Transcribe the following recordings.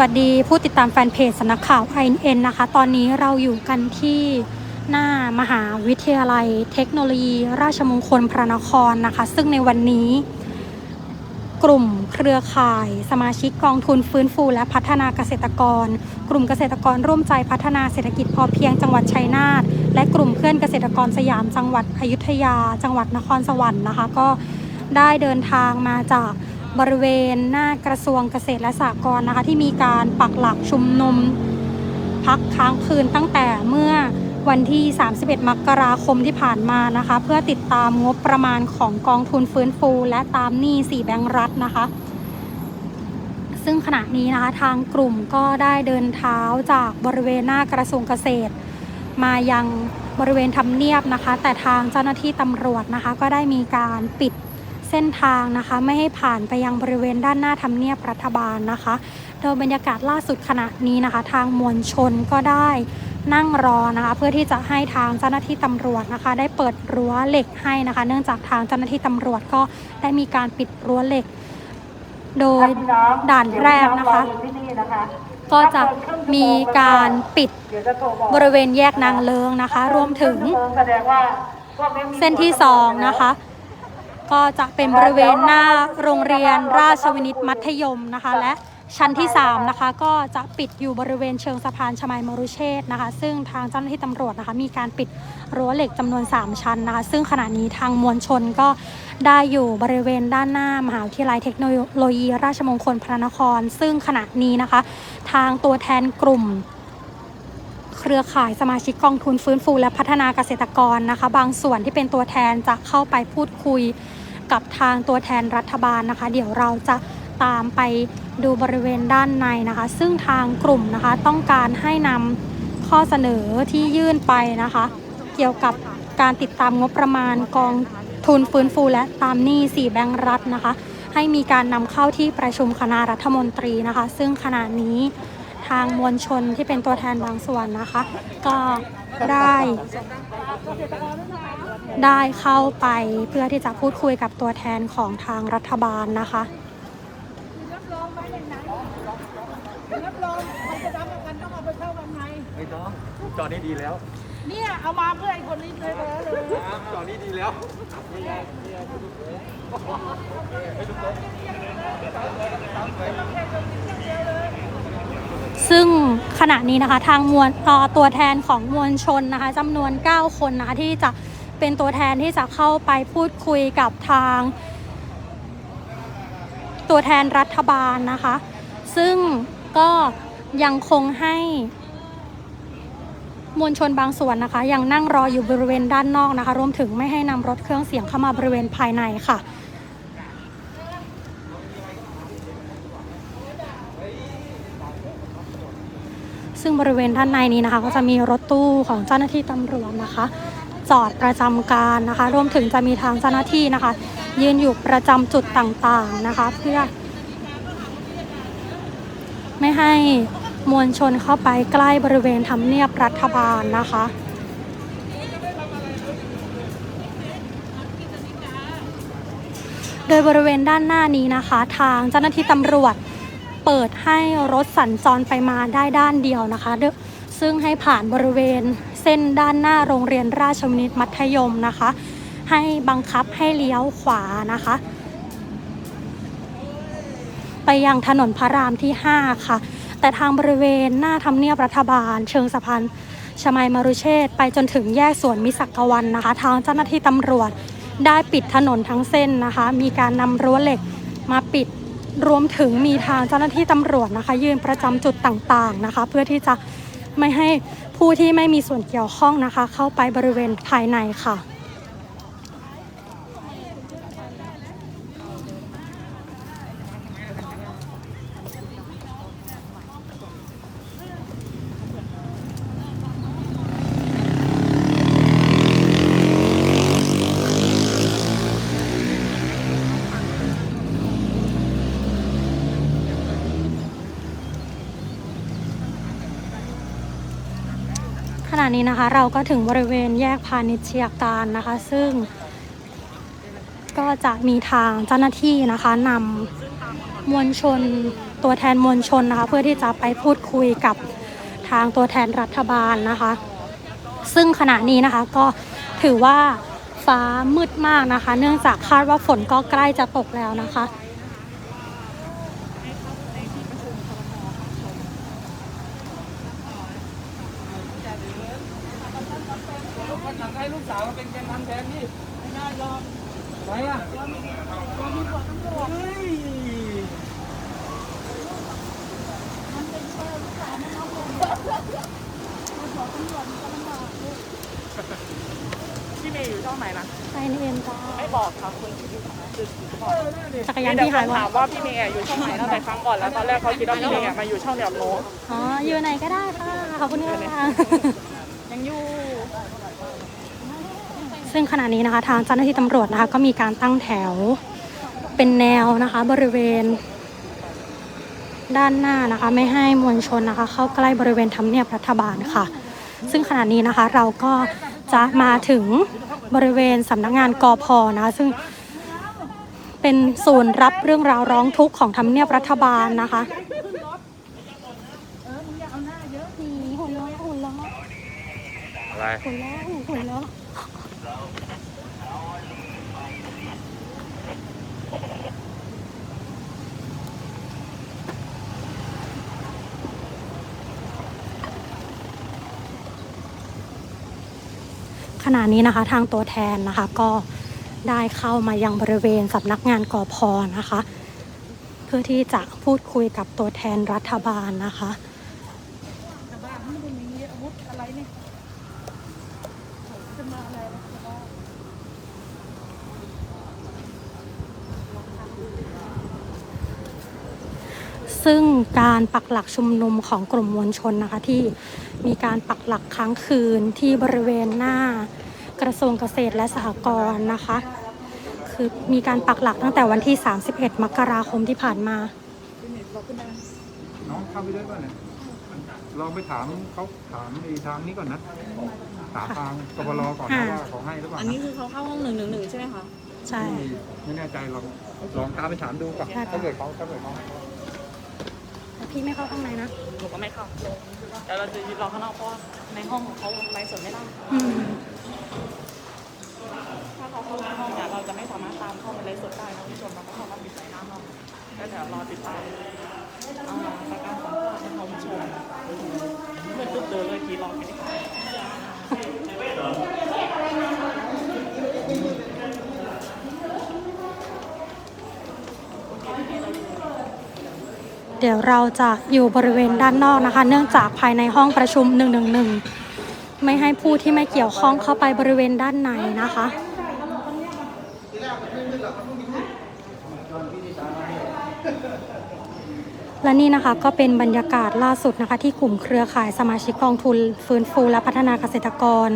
วัสดีผู้ติดตามแฟนเพจสำนักข่าว INN นะคะ ตอนนี้เราอยู่กันที่หน้ามหาวิทยาลัยเทคโนโลยี ราชมงคลพระนครนะคะ ซึ่งในวันนี้ กลุ่มเครือข่าย สมาชิกกองทุนฟื้นฟู และพัฒนาเกษตรกร กลุ่มเกษตรกรร่วมใจพัฒนาเศรษฐกิจพอเพียงจังหวัดชัยนาทและกลุ่มเพื่อนเกษตรกรสยามจังหวัดอยุธยา จังหวัดนครสวรรค์นะคะ ก็ได้เดินทางมาจาก บริเวณหน้ากระทรวงเกษตรและสหกรณ์นะคะ ที่มีการปักหลักชุมนุม พักค้างคืนตั้งแต่เมื่อวันที่ 31 มกราคมที่ผ่านมานะคะ เพื่อติดตามงบประมาณของกองทุนฟื้นฟู และตามหนี้สี่แบงก์รัฐนะคะ ซึ่งขณะนี้นะคะทางกลุ่มก็ได้เดินเท้าจากบริเวณหน้ากระทรวงเกษตร มายังบริเวณทำเนียบนะคะ แต่ทางเจ้าหน้าที่ตำรวจนะคะ ก็ได้มีการปิด ส้นทางนะคะ ไม่ให้ผ่านไปยังบริเวณด้านหน้าทำเนียบรัฐบาลนะคะ โดยบรรยากาศล่าสุดขณะนี้นะคะ ทางมวลชนก็ได้นั่งรอนะคะ เพื่อที่จะให้ทางเจ้าหน้าที่ตำรวจนะคะ ได้เปิดรั้วเหล็กให้นะคะ เนื่องจากทางเจ้าหน้าที่ตำรวจก็ได้มีการปิดรั้วเหล็ก โดยด่านแรกนะคะ ก็จะมีการปิดบริเวณแยกนางเลิงนะคะ รวมถึงเส้นที่2นะคะ ก็จะเป็นบริเวณหน้าโรงเรียนราชวินิตมัธยมนะคะ และชั้นที่ 3 นะคะ ก็จะปิดอยู่บริเวณเชิงสะพานชมัยมรุเชษฐ์นะคะ ซึ่งทางเจ้าหน้าที่ตำรวจนะคะ มีการปิดรั้วเหล็กจำนวน 3 ชั้นนะคะ ซึ่งขณะนี้ทางมวลชนก็ได้อยู่บริเวณด้านหน้ามหาวิทยาลัยเทคโนโลยี ราชมงคลพระนคร ซึ่งขณะนี้นะคะ ทางตัวแทนกลุ่ม เครือข่ายสมาชิกกองทุนฟื้นฟูและพัฒนาเกษตรกรนะคะ บางส่วนที่เป็นตัวแทนจะเข้าไปพูดคุยกับทางตัวแทนรัฐบาลนะคะ เดี๋ยวเราจะตามไปดูบริเวณด้านในนะคะ ซึ่งทางกลุ่มนะคะต้องการให้นำข้อเสนอที่ยื่นไปนะคะ เกี่ยวกับการติดตามงบประมาณกองทุนฟื้นฟูและตามหนี้4แบงก์รัฐนะคะ ให้มีการนำเข้าที่ประชุมคณะรัฐมนตรีนะคะ ซึ่งขณะนี้ ทางมวลชนที่เป็นตัวแทนบางส่วนนะคะ ก็ได้ได้เข้าไปเพื่อที่จะพูดคุยกับตัวแทนของทางรัฐบาลนะคะรับรองใครจะรับประกันต้องเอาไปเข้าวันไหนไม่ต้องจอนี้ดีแล้ว เนี่ยเอามาเพื่อไอ้คนนี้เลยเลยจอนี้ดีแล้ว ซึ่งขณะนี้นะคะทางมวลตัวแทนของมวลชนนะคะจำนวน 9 คนนะคะที่จะเป็นตัวแทนที่จะเข้าไปพูดคุยกับทาง ตัวแทนรัฐบาลนะคะ ซึ่งก็ยังคงให้มวลชนบางส่วนนะคะ ยังนั่งรออยู่บริเวณด้านนอกนะคะ รวมถึงไม่ให้นำรถเครื่องเสียงเข้ามาบริเวณภายในค่ะ ซึ่งบริเวณด้านในนี้นะคะ ก็จะมีรถตู้ของเจ้าหน้าที่ตำรวจนะคะ จอดประจำการนะคะ รวมถึงจะมีทางเจ้าหน้าที่นะคะ ยืนอยู่ประจำจุดต่างๆนะคะ เพื่อ ไม่ให้มวลชนเข้าไปใกล้บริเวณทำเนียบรัฐบาลนะคะโดยบริเวณด้านหน้านี้นะคะ ทางเจ้าหน้าที่ตำรวจ เปิดให้รถสัญจรไปมาได้ด้านเดียวนะคะเดซึ่งให้ผ่านบริเวณเส้นด้านหน้าโรงเรียนราชวินิตมัธยมนะคะ ให้บังคับให้เลี้ยวขวานะคะ ไปยังถนนพระรามที่ 5 ค่ะ แต่ทางบริเวณหน้าทำเนียบรัฐบาล เชิงสะพานชมัยมรุเชษไปจนถึงแยกสวนมิสักกวันนะคะ ทางเจ้าหน้าที่ตำรวจได้ปิดถนนทั้งเส้นนะคะ มีการนำรั้วเหล็กมาปิด รวมถึงมีทางเจ้าหน้าที่ตำรวจนะคะ ยืนประจำจุดต่างๆนะคะ เพื่อที่จะไม่ให้ผู้ที่ไม่มีส่วนเกี่ยวข้องนะคะ เข้าไปบริเวณภายในค่ะ ณะนี้นะคะเราก็ถึงบริเวณแยกพาณิชยการนะคะ ซึ่ง ก็จะมีทางเจ้าหน้าที่นะคะนำมวลชนตัวแทนมวลชนนะคะ เพื่อที่จะไปพูดคุยกับทางตัวแทนรัฐบาลนะคะ ซึ่งขณะนี้นะคะก็ถือว่าฟ้ามืดมากนะคะ เนื่องจากคาดว่าฝนก็ใกล้จะตกแล้วนะคะ อยากให้ลูกสาวมาเป็นแกนนำแทนนี่ไม่ได้หรอกไหนอะเฮ้ยพี่เมย์อยู่ช่องไหนนะไปในเอ็นจ้าไม่บอกครับคุณคือจักรยานแต่พี่คหายนวะถามว่าพี่เมย์อยู่ช่องไหนตั้งแต่ครั้งก่อนแล้วตอนแรกเขาคิดว่าพี่เมย์มาอยู่ช่องเดียวกับโน้ตอ๋ออยู่ไหนก็ได้ค่ะขอบคุณค่ะยังอยู่ ซึ่งขณะนี้นะคะทางเจ้าหน้าที่ตำรวจนะคะก็มีการตั้งแถวเป็นแนวนะคะบริเวณ ด้านหน้านะคะไม่ให้มวลชนนะคะ เข้าใกล้บริเวณทำเนียบรัฐบาลค่ะ ซึ่งขณะนี้นะคะเราก็จะมาถึงบริเวณสำนักงานกอพนะคะซึ่งเป็นศูนย์รับเรื่องราวร้องทุกข์ของทำเนียบรัฐบาลนะคะอะไร หุ่นล้อ ขณะนี้นะคะ ทางตัวแทนนะคะ ก็ได้เข้ามายังบริเวณสำนักงานกอพนะคะ เพื่อที่จะพูดคุยกับตัวแทนรัฐบาลนะคะ ซึ่งการปักหลักชุมนุมของกลุ่มมวลชนนะคะที่มีการปักหลักค้างคืนที่บริเวณหน้ากระทรวงเกษตรและสหกรณ์นะคะ คือมีการปักหลักตั้งแต่วันที่ 31 มกราคมที่ผ่านมา น้องเข้าไปด้วยป่ะเนี่ยลองไปถามเขาถามในทางนี้ก่อนนะถามทางกบลก่อนนะอ่าว่าเขาให้หรือเปล่าอันนี้คือเขาเข้าห้องหนึ่งหนึ่งหนึ่งใช่ไหมคะ ใช่ไม่ไม่แน่ใจลองลองตามไปถามดูก่อนได้ค่ะถ้าเกิดเขาถ้าเกิดเขาให้แต่ พี่ไม่เข้าข้างในนะหนูก็ไม่เข้าเดี๋ยวเราจะยืนรอข้างนอกเพราะว่าในห้องของเขาไลฟ์สดไม่ได้อืมถ้าเขาเข้าในห้องเนี่ยเราจะไม่สามารถตามเข้าไปไลฟ์สดได้นะคุณผู้ชมเราก็เข้ามาปิดไฟหน้าห้องแล้วเดี๋ยวรอติดตามอ่าประการสัมภาษณ์ให้คุณผู้ชมเมื่อตึ๊บเดินเลยกี่รอบไม่ได้ เดี๋ยวเราจะอยู่บริเวณด้านนอกนะคะ เนื่องจากภายในห้องประชุม 111 ไม่ให้ผู้ที่ไม่เกี่ยวข้องเข้าไปบริเวณด้านในนะคะและนี่นะคะก็เป็นบรรยากาศล่าสุดนะคะที่กลุ่มเครือข่ายสมาชิกกองทุนฟื้นฟูและพัฒนาเกษตรกร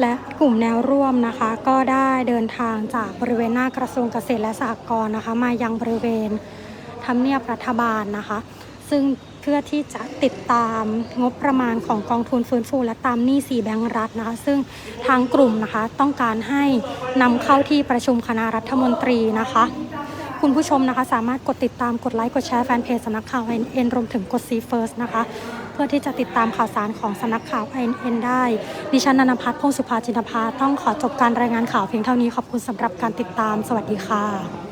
และกลุ่มแนวร่วมนะคะ ก็ได้เดินทางจากบริเวณหน้ากระทรวงเกษตรและสหกรณ์นะคะ มายังบริเวณ ทำเนียบรัฐบาลนะคะ ซึ่งเพื่อที่จะติดตามงบประมาณของกองทุนฟื้นฟูและตามหนี้สีแบงก์รัฐนะคะ ซึ่งทางกลุ่มนะคะต้องการให้นำเข้าที่ประชุมคณะรัฐมนตรีนะคะ คุณผู้ชมนะคะ สามารถกดติดตามกดไลค์กดแชร์แฟนเพจสำนักข่าว INN รวมถึงกด See First นะคะ เพื่อที่จะติดตามข่าวสารของสำนักข่าว INN ได้ ดิฉันนันพัฒน์พงศ์สุภาจินภาต้องขอจบการรายงานข่าวเพียงเท่านี้ขอบคุณสำหรับการติดตาม สวัสดีค่ะ